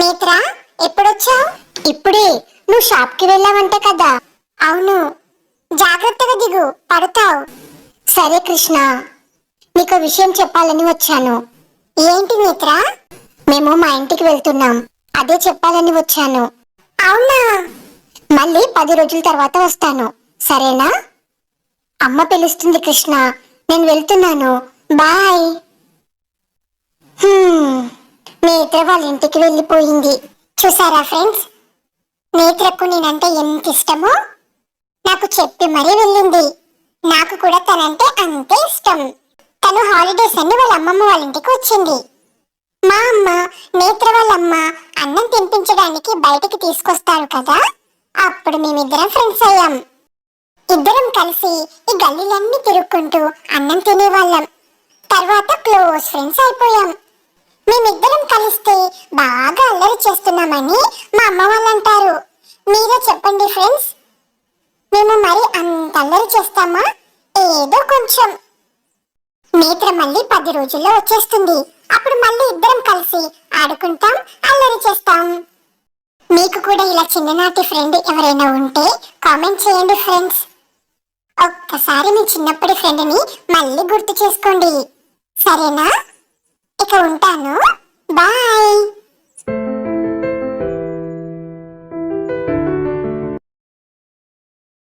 నేత్ర ఎప్పుడొచ్చావు? ఇప్పుడే. నువ్వు షాప్కి వెళ్ళావంట కదా. అవును. జాగ్రత్తగా దిగు పడతావు. సరే కృష్ణ. నీకు విషయం చెప్పాలని వచ్చాను. ఏంటి నేత్ర మేము మా ఇంటికి వెళ్తున్నాం. అదే చెప్పాలని వచ్చాను. అవునా? మళ్ళీ పది రోజుల తర్వాత వస్తాను. సరేనా? అమ్మ పిలుస్తుంది కృష్ణ. నేను వెళ్తున్నాను. బాయ్. నేత్ర వాళ్ళ ఇంటికి వెళ్ళిపోయింది. చూసారా ఫ్రెండ్స్? నేత్రకు నేనంటే ఎంత ఇష్టమో నాకు చెప్పి మరీ వెళ్ళింది. నాకు కూడా తనంటే అంతే ఇష్టం. తను హాలిడేస్ అన్ని వాళ్ళ అమ్మమ్మ వాళ్ళ ఇంటికి వచ్చింది. మా అమ్మ నేత్ర వాళ్ళ అమ్మ అన్నం తినిపించడానికి బయటికి తీసుకొస్తారు కదా? అప్పుడు మేమిద్దరం ఫ్రెండ్స్ అయ్యాం. ఇద్దరం కలిసి ఈ గల్లీలన్నీ తిరుక్కుంటూ అన్నం తినేవాళ్ళం. తర్వాత క్లోజ్ ఫ్రెండ్స్ అయిపోయాం. మేమిద్దరం కలిస్తే బాగా అల్లరి చేస్తున్నామని మా అమ్మ వాళ్ళు అంటారు మీరే చెప్పండి ఫ్రెండ్స్. మేము మరి అంత అల్లరి చేస్తామా? ఏదో కొంచెం. నేత్ర మళ్ళీ పది రోజుల్లో వచ్చేస్తుంది. అప్పుడు మళ్ళీ ఇద్దరం కలిసి ఆడుకుంటాం అల్లరి చేస్తాం. మీకు కూడా ఇలా చిన్ననాటి ఫ్రెండ్ ఎవరైనా ఉంటే కామెంట్ చేయండి ఫ్రెండ్స్. ఒక్కసారి మీ చిన్నప్పటి ఫ్రెండ్ని మళ్ళీ గుర్తు చేసుకోండి. సరేనా?